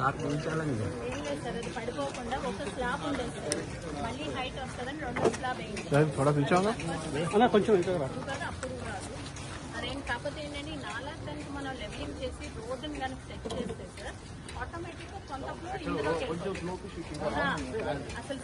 నాకు పడిపోకుండా ఒక స్లాబ్ ఉండేది మళ్ళీ హైట్ వస్తుందని రెండో స్లాబ్ వేయండి. త్వరగా పిలిచావా? కొంచెం మనం లెవెలింగ్ చేసి రోడ్డుని కనుక సెట్ అసలు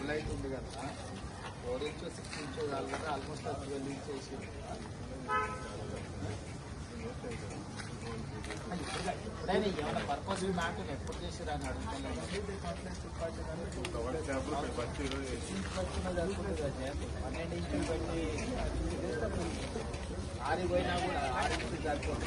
డబుల్ హైట్ ఉంది కదా. ఫోర్ ఇంచ్ సిక్స్ ఇంచ్ కావాలి ఆల్మోస్ట్ ట్వెల్వ్ ఇంచ్ వేసి. ఎప్పుడైనా ఏమైనా పర్పస్ మ్యాటర్ ఎప్పుడు చేసిరా అని అడుగుతున్నాను. పన్నెండు ఇంచులు పెట్టి ఆరి పోయినా కూడా ఆరు ఇంచులు సరిపోతుంది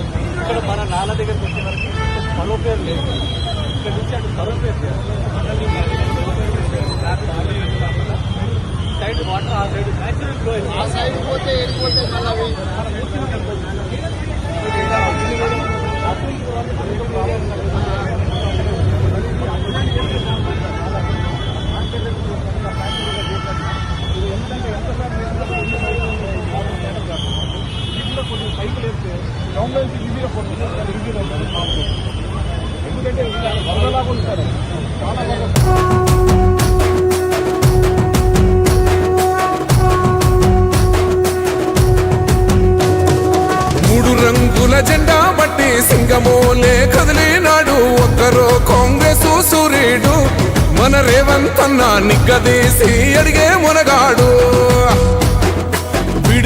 ఇక్కడ మన నాల దగ్గరికి వచ్చే వరకు మరో పేరు లేదు. ఇక్కడ నుంచి అటు మరో పేరు ఈ సైడ్ వాటర్ ఆ సైడ్ న్యాచురల్ ఫ్లో ఆ సైడ్ పోతే వెళ్ళిపోతే మళ్ళీ ఎందుకంటే వరదలాగా ఉంటారు చాలా బాగా రంగుల జెండా బట్టి సింగమోలే కదిలినాడు ఒక్కరో కాంగ్రెస్ సూర్యుడు. మన రేవంత్ అన్న నిగ్గదీసి అడిగే మునగాడు.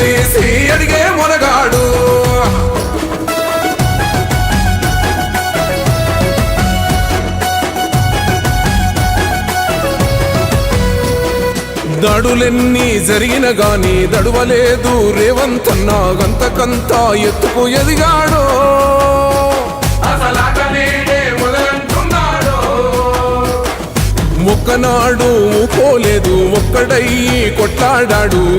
తీసి అడిగే మునగాడు. దాడులెన్ని జరిగిన గాని దడువలేదు రేవంతన్నా గంతకంతా ఎత్తుకు ఎదిగాడు. ఒక్కనాడు పోలేదు ఒక్కడయ్యి కొట్లాడాడు.